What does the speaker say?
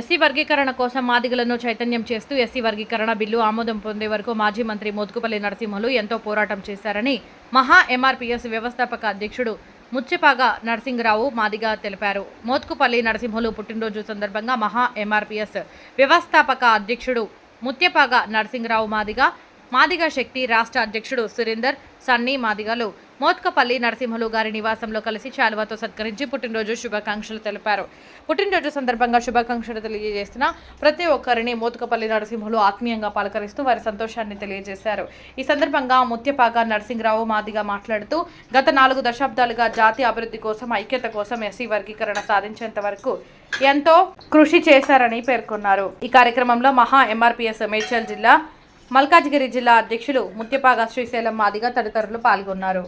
SC వర్గీకరణ కోసం మాదిగలను చైతన్యం చేస్తూ ఎస్సీ వర్గీకరణ బిల్లు ఆమోదం పొందే వరకు మాజీ మంత్రి మోత్కుపల్లి నరసింహులు ఎంతో పోరాటం చేశారని మహా ఎంఆర్పీఎస్ వ్యవస్థాపక అధ్యక్షుడు ముచ్చిపాగ నరసింహరావు మాదిగా తెలిపారు. మోత్కుపల్లి నరసింహులు పుట్టినరోజు సందర్భంగా మహా ఎంఆర్పీఎస్ వ్యవస్థాపక అధ్యక్షుడు ముత్యపాగ నరసింహరావు మాదిగా మాదిగ శక్తి రాష్ట్ర అధ్యక్షుడు సురేందర్ సన్నీ మాదిగలు మోత్కపల్లి నరసింహులు గారి నివాసంలో కలిసి చాలువతో సత్కరించి పుట్టినరోజు శుభాకాంక్షలు తెలిపారు. పుట్టినరోజు సందర్భంగా శుభాకాంక్షలు తెలియజేస్తున్న ప్రతి ఒక్కరిని మోత్కపల్లి నరసింహులు ఆత్మీయంగా పలకరిస్తూ వారి సంతోషాన్ని తెలియజేశారు. ఈ సందర్భంగా ముత్యపాక నరసింహరావు మాదిగా మాట్లాడుతూ గత నాలుగు దశాబ్దాలుగా జాతి అభివృద్ధి కోసం ఐక్యత కోసం ఎస్సీ వర్గీకరణ సాధించేంత వరకు ఎంతో కృషి చేశారని పేర్కొన్నారు. ఈ కార్యక్రమంలో మహా ఎంఆర్పిఎస్ మేడ్చల్ జిల్లా మల్కాజ్గిరి జిల్లా అధ్యక్షులు ముత్యపాగ శ్రీశైలం మాదిగా తదితరులు పాల్గొన్నారు.